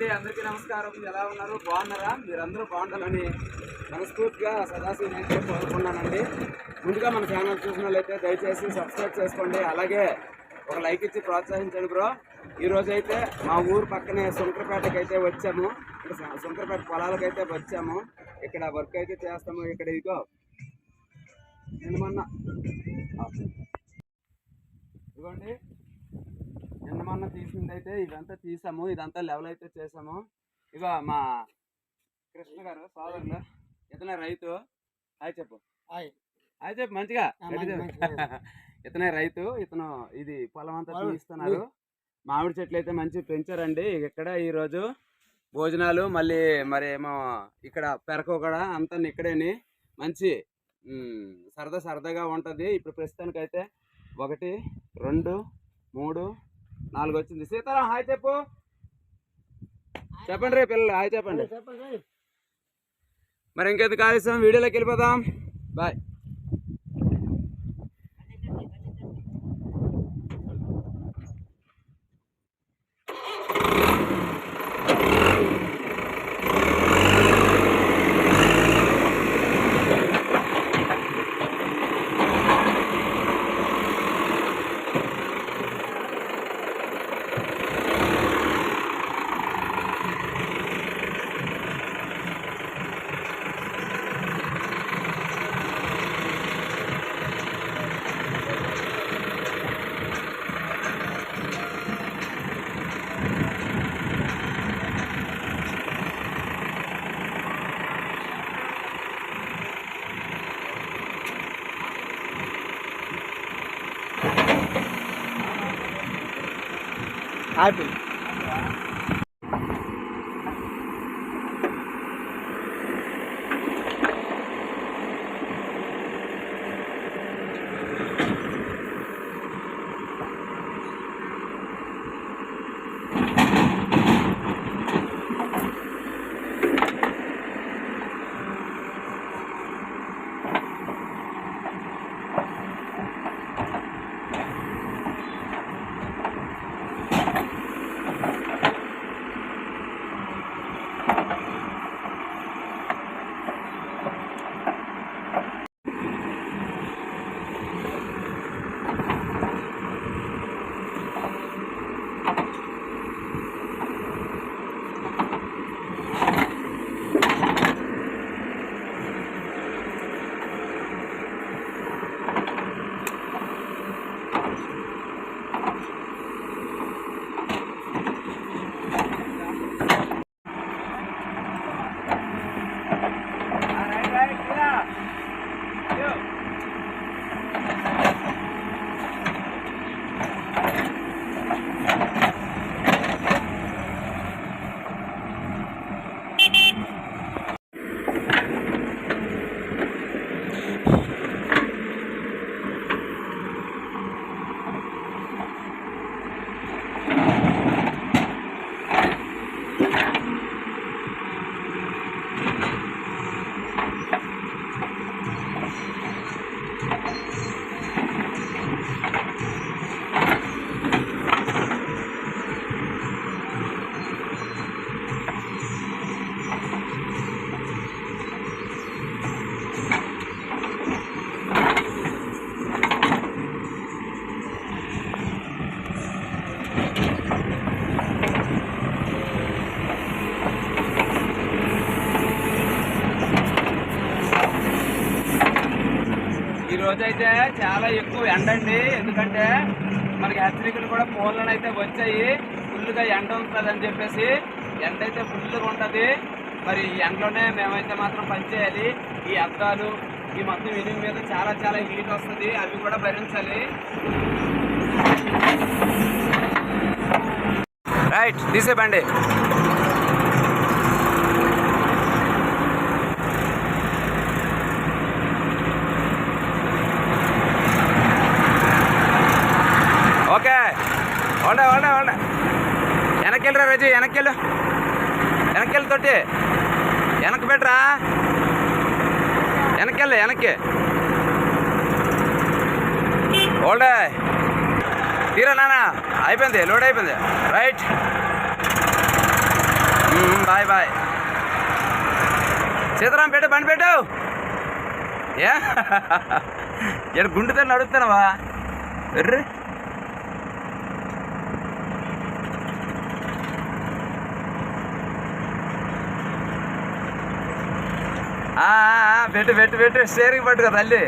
అండి అందరికీ నమస్కారం. ఎలా ఉన్నారు? బాగున్నారా? మీరందరూ బాగుండాలని మనస్ఫూర్తిగా సదాశివ నేను కోరుకున్నానండి ముందుగా మన ఛానల్ చూసిన వాళ్ళైతే దయచేసి సబ్స్క్రైబ్ చేసుకోండి. అలాగే ఒక లైక్ ఇచ్చి ప్రోత్సహించండి బ్రో. ఈరోజైతే అయితే మా ఊరు పక్కనే సుంకరపేటకి అయితే వచ్చాము. ఇక్కడ సుంకరపేట పొలాలకు అయితే వచ్చాము. ఇక్కడ వర్క్ అయితే చేస్తాము. ఇక్కడ ఇదిగో నేను మొన్న ఇదిగోండి. నిన్న మొన్న తీసింది అయితే ఇదంతా తీసాము ఇదంతా లెవెల్ అయితే చేసాము. ఇక మా కృష్ణ గారు సోదరులు ఇతనే రైతు. హాయ్ చెప్పు. హాయ్. చెప్పు మంచిగా. ఇతనే రైతు ఇతను ఇది పొలం అంతా తీస్తున్నారు మామిడి చెట్లు అయితే మంచి పెంచారండి. ఇక్కడ ఈరోజు భోజనాలు మళ్ళీ మరి ఏమో ఇక్కడ పెరక కూడా అంతా ఇక్కడేని. మంచి సరదా సరదాగా ఉంటుంది. ఇప్పుడు ప్రస్తుతానికైతే ఒకటి రెండు మూడు నాలుగు వచ్చింది సీతారాం హాయ్ చెప్పు. చెప్పండి రే పిల్లలు హాయ్ చెప్పండి. మరి ఇంకెందుకు ఆలస్యం? వీడియోలోకి వెళ్ళిపోదాం. బాయ్. i happened. రోజు అయితే చాలా ఎక్కువ ఎండ అండి ఎందుకంటే మనకి హెచ్చరికలు కూడా ఫోన్లను అయితే వచ్చాయి. ఫుల్గా ఎండ ఉంటుంది అని చెప్పేసి ఎండ అయితే ఫుల్గా ఉంటుంది. మరి ఈ ఎండలోనే మేమైతే మాత్రం పనిచేయాలి ఈ అద్దాలు ఈ మొత్తం ఇనుము మీద చాలా చాలా హీట్ వస్తుంది. అవి కూడా భరించాలి. రైట్ తీసే రజు వెనక్కెళ్ళు వెనక్కెళ్ళి తొట్టి వెనక్కి పెట్టరా? వెనక్కెళ్ళు వెనక్కి. ఓల్డే తీరా నాన్న. అయిపోయింది లోడ్ అయిపోయింది. రైట్ బాయ్ బాయ్ సీతారాం పెట్టు బండి పెట్టు. ఏ? గుండెతో నడుస్తున్నావా ఎర్రి ఆ, ఆ, ఆ, పెట్టు పెట్టు పెట్టు స్టేరింగ్ పట్టుకో తల్లి.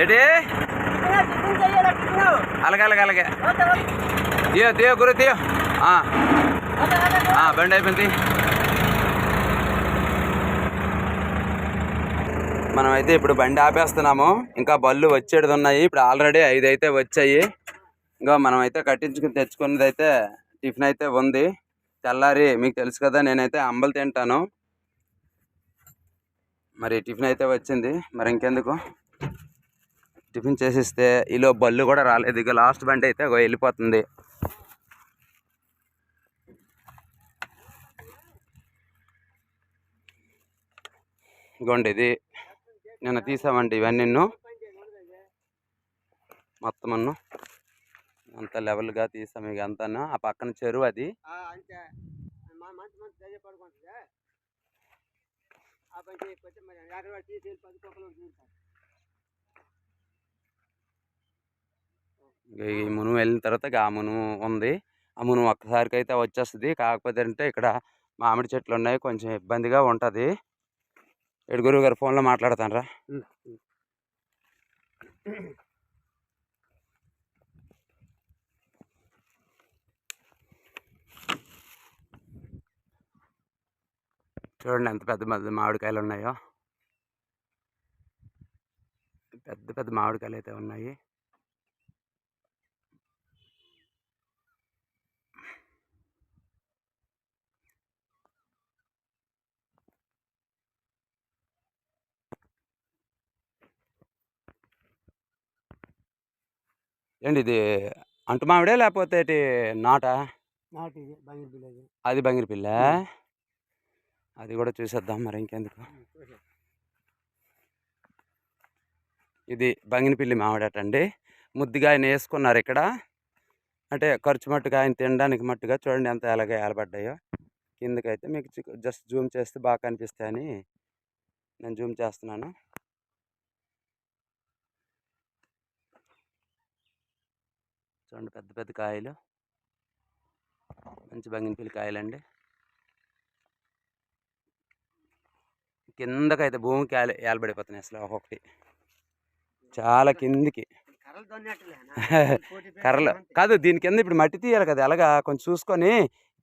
ఏంటి? అలాగే అలాగే అలాగే. తీయో తీయో గురు తీయో. ఆ, ఆ, బండి అయిపోయింది. మనమైతే ఇప్పుడు బండి ఆపేస్తున్నాము. ఇంకా బళ్ళు వచ్చేది ఉన్నాయి. ఇప్పుడు ఆల్రెడీ ఐదు అయితే వచ్చాయి. ఇంకా మనం అయితే కట్టించుకుని తెచ్చుకున్నది అయితే టిఫిన్ అయితే ఉంది. తెల్లారి మీకు తెలుసు కదా నేనైతే అంబలు తింటాను. మరి టిఫిన్ అయితే వచ్చింది. మరి ఇంకెందుకు? టిఫిన్ చేసిస్తే ఈలో బళ్ళు కూడా రాలేదు. ఇక లాస్ట్ బండి అయితే వెళ్ళిపోతుంది. ఇగోండి ఇది. నిన్న తీసామండి ఇవన్నీ. మొత్తం అన్ను. అంత లెవెల్గా తీసాం ఇక అంతా ఆ పక్కన చెరువు అది. ఈ మునుగు వెళ్ళిన తర్వాత ఇక ఆ మునుగు ఉంది. ఆ మునుగు ఒక్కసారికి అయితే వచ్చేస్తుంది. కాకపోతే అంటే ఇక్కడ మామిడి చెట్లు ఉన్నాయి. కొంచెం ఇబ్బందిగా ఉంటుంది. ఎడు గురువు గారు ఫోన్లో మాట్లాడతానరా. చూడండి ఎంత పెద్ద పెద్ద మామిడికాయలు ఉన్నాయో. పెద్ద పెద్ద మామిడికాయలు అయితే ఉన్నాయి. ఏంటి ఇది అంటు మామిడే లేకపోతే ఏంటి నాట? నాటి ఇది. బంగిరి బిల్లు అది బంగిరి పిల్ల అది కూడా చూసేద్దాం మరి ఇంకెందుకు. ఇది బంగినపిల్లి మామిడట అండి ముద్దుగా ఆయన వేసుకున్నారు ఇక్కడ. అంటే ఖర్చు మట్టుగా ఆయన తినడానికి మట్టుగా చూడండి ఎంత ఎలాగ ఏలబడ్డాయో. కిందకైతే మీకు జస్ట్ జూమ్ చేస్తే బాగా కనిపిస్తాయని నేను జూమ్ చేస్తున్నాను. చూడండి పెద్ద పెద్ద కాయలు. మంచి బంగినపిల్లి కాయలండి. కిందకైతే భూమికి ఏల ఏలబడిపోతున్నాయి అసలు ఒక్కొక్కటి. చాలా కిందికి. కర్రలు కాదు దీని కింద ఇప్పుడు మట్టి తీయాలి కదా అలాగా కొంచెం చూసుకొని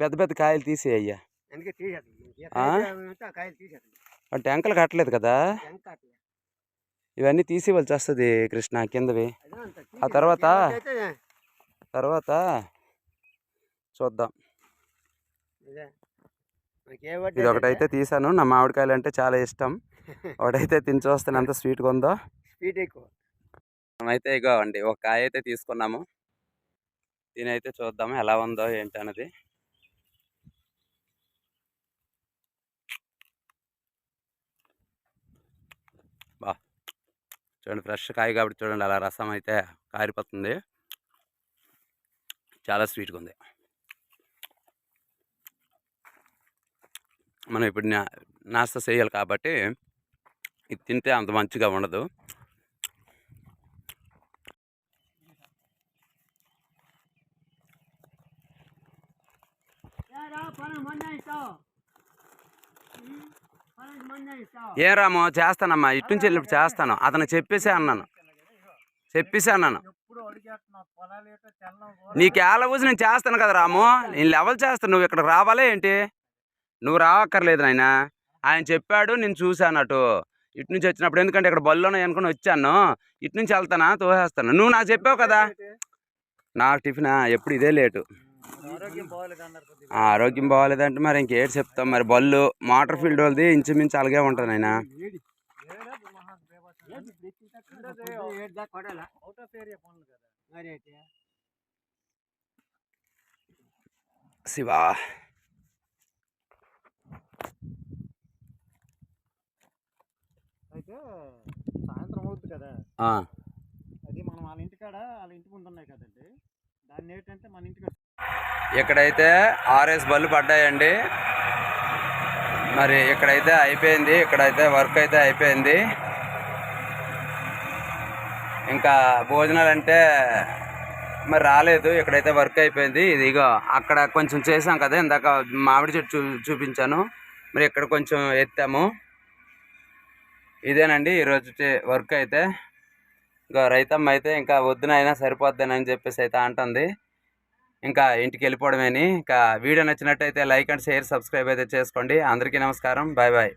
పెద్ద పెద్ద కాయలు తీసేయ్యా టెంకలు కట్టలేదు కదా? ఇవన్నీ తీసేవలసి వస్తుంది కృష్ణ కిందవి. ఆ తర్వాత? అయితే తర్వాత చూద్దాం. ఇదే ఒకటైతే తీసాను. నా మామిడికాయలు అంటే చాలా ఇష్టం. ఒకటైతే తిని చూస్తాను ఎంత స్వీట్గా ఉందో స్పీడ్ ఎక్కువ మనమైతే ఇగో అండి ఒక కాయ అయితే తీసుకున్నాము. దీని అయితే చూద్దాము ఎలా ఉందో ఏంటి అన్నది బా చూడండి ఫ్రెష్ కాయ కాబట్టి చూడండి అలా రసం అయితే కారిపోతుంది. చాలా స్వీట్గా ఉంది మనం ఇప్పుడు నా నాస్తా చేయాలి కాబట్టి ఇది తింటే అంత మంచిగా ఉండదు. ఏ రామో చేస్తానమ్మా. ఇటు నుంచి వెళ్ళినప్పుడు చేస్తాను. అతను చెప్పేసే అన్నాను. చెప్పేసే అన్నాను. నీకు ఏళ్ళ ఊసి నేను చేస్తాను కదా రాము. నేను లెవెల్ చేస్తాను. నువ్వు ఇక్కడ రావాలా ఏంటి? నువ్వు రావక్కర్లేదు నాయన. ఆయన చెప్పాడు నేను చూశాను అటు. ఇటు నుంచి వచ్చినప్పుడు ఎందుకంటే ఇక్కడ బళ్ళు అనుకుని వచ్చాను. ఇటు నుంచి వెళ్తానా? తోసేస్తాను. నువ్వు నాకు చెప్పావు కదా. నాకు టిఫినా? ఎప్పుడు ఇదే లేటు. ఆరోగ్యం బాగాలేదంటే మరి ఇంకేటి చెప్తాం? మరి బళ్ళు మోటార్ ఫీల్డ్ వాళ్ళది ఇంచుమించు అలాగే ఉంటుంది ఆయన శివా. అయితే సాయంత్రం అవుతుంది కదా. అది మనం వాళ్ళ ఇంటికాడ వాళ్ళ ఇంటి ముందు ఉన్నాయి కదండి. దాన్ని ఏంటంటే మన ఇంటికి ఇక్కడైతే ఆర్ఎస్ బళ్ళు పడ్డాయండి. మరి ఇక్కడైతే అయిపోయింది. ఇక్కడైతే వర్క్ అయితే అయిపోయింది. ఇంకా భోజనాలు అంటే మరి రాలేదు. ఇక్కడైతే వర్క్ అయిపోయింది. ఇది ఇగో అక్కడ కొంచెం చేసాం కదా ఇందాక మామిడి చెట్టు చూ చూపించాను. మరి ఇక్కడ కొంచెం ఎత్తాము. ఇదేనండి ఈరోజు వర్క్ అయితే. ఇంకా రైతమ్మ అయితే ఇంకా వద్దునైనా సరిపోద్దని చెప్పేసి అయితే అంటుంది. ఇంకా ఇంటికి వెళ్ళిపోవడమేని. ఇంకా వీడియో నచ్చినట్టయితే లైక్ అండ్ షేర్ సబ్స్క్రైబ్ అయితే చేసుకోండి. అందరికీ నమస్కారం. Bye bye.